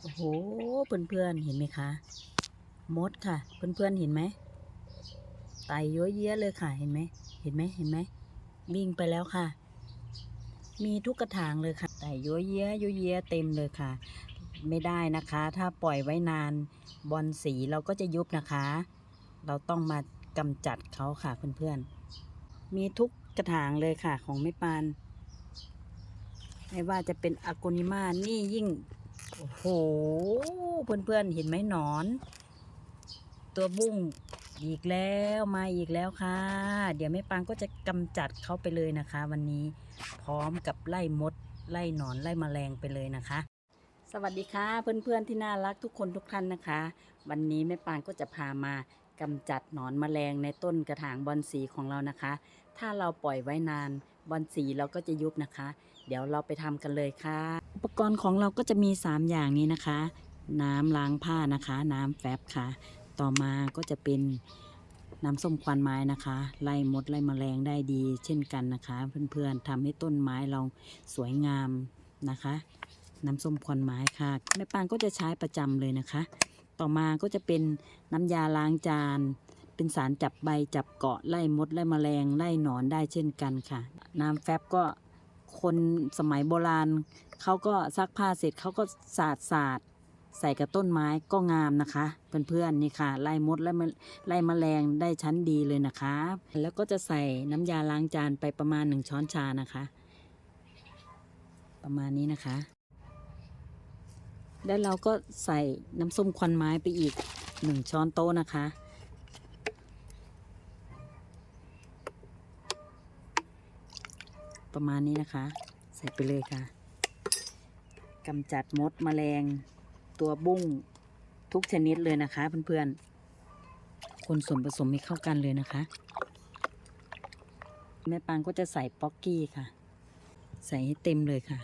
โอ้โห เพื่อนๆ เห็นไหมคะ มดค่ะ เพื่อนๆ เห็นไหมไต่เยอะแยะเลยค่ะ เห็นไหม เห็นไหม เห็นไหมวิ่งไปแล้วค่ะ มีทุกกระถางเลยค่ะ ไต่เยอะแยะเยอะแยะเต็มเลยค่ะ ไม่ได้นะคะ ถ้าปล่อยไว้นาน บอลสีเราก็จะยุบนะคะ เราต้องมากำจัดเขาค่ะเพื่อนๆ มีทุกกระถางเลยค่ะ ของไม่ปานไม่ว่าจะเป็นอ g โกนิมานี่ยิ่ง โอ้โห เพื่อนๆเห็นไหมหนอน ตัวบุ้งอีกแล้วมาอีกแล้วค่ะ เดี๋ยวแม่ปางก็จะกำจัดเขาไปเลยนะคะ วันนี้พร้อมกับไล่มด ไล่หนอนไล่แมลงไปเลยนะคะ สวัสดีค่ะ เพื่อนๆที่น่ารักทุกคนทุกท่านนะคะ วันนี้แม่ปางก็จะพามากำจัดหนอนแมลงในต้นกระถางบอนสีของเรานะคะ ถ้าเราปล่อยไว้นานบอนสีเราก็จะยุบนะคะ เดี๋ยวเราไปทำกันเลยค่ะ อุปกรณ์ของเราก็จะมี 3 อย่างนี้นะคะ น้ำล้างผ้านะคะ น้ำแฟบค่ะ ต่อมาก็จะเป็นน้ำส้มควันไม้นะคะ ไล่มดไล่แมลงได้ดี เช่นกันนะคะ เพื่อนๆทำให้ต้นไม้เราสวยงามนะคะ น้ำส้มควันไม้ค่ะแม่ปางก็จะใช้ประจำเลยนะคะ ต่อมาก็จะเป็นน้ำยาล้างจานเป็นสารจับใบจับเกาะไล่มดไล่แมลงไล่หนอนได้เช่นกันค่ะ น้ำแฟบก็ คนสมัยโบราณเขาก็ซักผ้าเสร็จเขาก็สาดสาดใส่กับต้นไม้ก็งามนะคะ เพื่อนๆนี่ค่ะไล่มดไล่แมไล่แมลงได้ชั้นดีเลยนะคะ แล้วก็จะใส่น้ำยาล้างจานไปประมาณหนึ่งช้อนชานะคะ ประมาณนี้นะคะ แล้วเราก็ใส่น้ำส้มควันไม้ไปอีกหนึ่งช้อนโต๊ะนะคะ ประมาณนี้นะคะ ใส่ไปเลยค่ะกำจัดมดแมลง ตัวบุ้งทุกชนิดเลยนะคะ เพื่อนๆ คนส่วนผสมให้เข้ากันเลยนะคะ แม่ปางก็จะใส่ป๊อกกี้ค่ะ ใส่ให้เต็มเลยค่ะ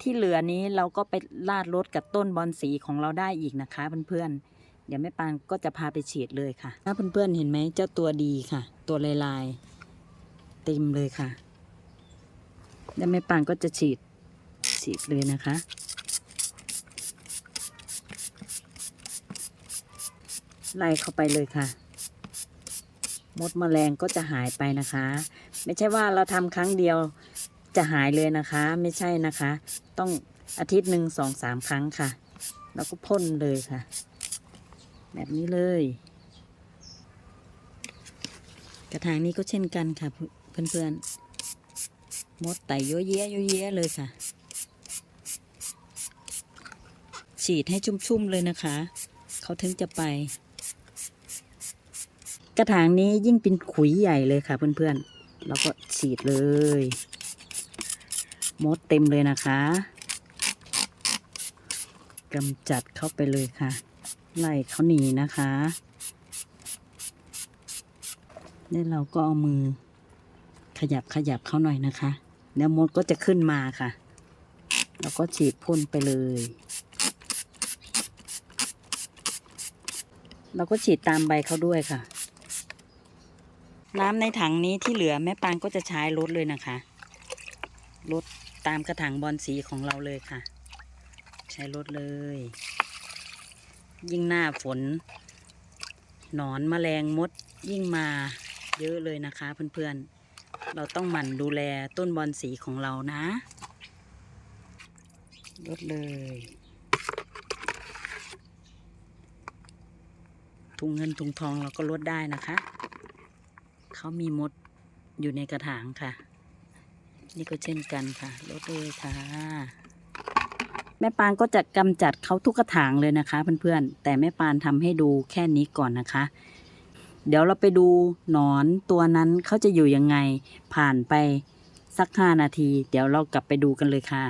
ที่เหลือนี้เราก็ไปลาดรถกับต้นบอนสีของเราได้อีกนะคะ เพื่อนๆ เดี๋ยวแม่ปานก็จะพาไปฉีดเลยค่ะ ถ้าเพื่อนๆเห็นไหมเจ้าตัวดีค่ะ ตัวลายลายๆเต็มเลยค่ะ แล้วแม่ปานก็จะฉีดฉีดเลยนะคะไล่เข้าไปเลยค่ะ มดแมลงก็จะหายไปนะคะ ไม่ใช่ว่าเราทำครั้งเดียวจะหายเลยนะคะ ไม่ใช่นะคะ ต้องอาทิตย์หนึ่งสองสามครั้งค่ะ แล้วก็พ่นเลยค่ะ แบบนี้เลย กระถางนี้ก็เช่นกันค่ะ เพื่อนๆ มดไต่เยอะแยะเยอะแยะเลยค่ะ ฉีดให้ชุ่มๆเลยนะคะ เขาถึงจะไป กระถางนี้ยิ่งเป็นขุยใหญ่เลยค่ะ เพื่อนๆเราก็ฉีดเลย มดเต็มเลยนะคะกำจัดเข้าไปเลยค่ะ ไล่เขาหนีนะคะแล้วเราก็เอามือขยับขยับเขาหน่อยนะคะ แล้วมดก็จะขึ้นมาค่ะเราก็ฉีดพ่นไปเลย เราก็ฉีดตามใบเขาด้วยค่ะ น้ำในถังนี้ที่เหลือแม่ปานก็จะใช้ลดเลยนะคะลดตามกระถางบอลสีของเราเลยค่ะ ใช้ลดเลย ยิ่งหน้าฝน หนอนแมลงมดยิ่งมาเยอะเลยนะคะเพื่อนๆ เราต้องหมั่นดูแลต้นบอลสีของเรานะลดเลย ถุงเงินถุงทองเราก็ลดได้นะคะ เขามีมดอยู่ในกระถางค่ะ นี่ก็เช่นกันค่ะลดเลยค่ะ แม่ปานก็จะกำจัดเขาทุกกระถางเลยนะคะ เพื่อนๆ แต่แม่ปานทำให้ดูแค่นี้ก่อนนะคะ เดี๋ยวเราไปดูหนอนตัวนั้นเขาจะอยู่ยังไง ผ่านไปสักห้านาที เดี๋ยวเรากลับไปดูกันเลยค่ะ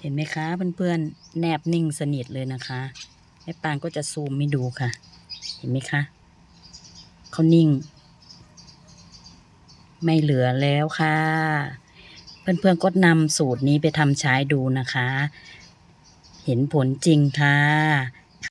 เห็นไหมคะเพื่อนๆ แนบนิ่งสนิทเลยนะคะ แม่ปานก็จะซูมให้ดูค่ะ เห็นไหมคะเขานิ่ง ไม่เหลือแล้วค่ะ เพื่อนๆก็นำสูตรนี้ไปทำใช้ดูนะคะ เห็นผลจริงค่ะ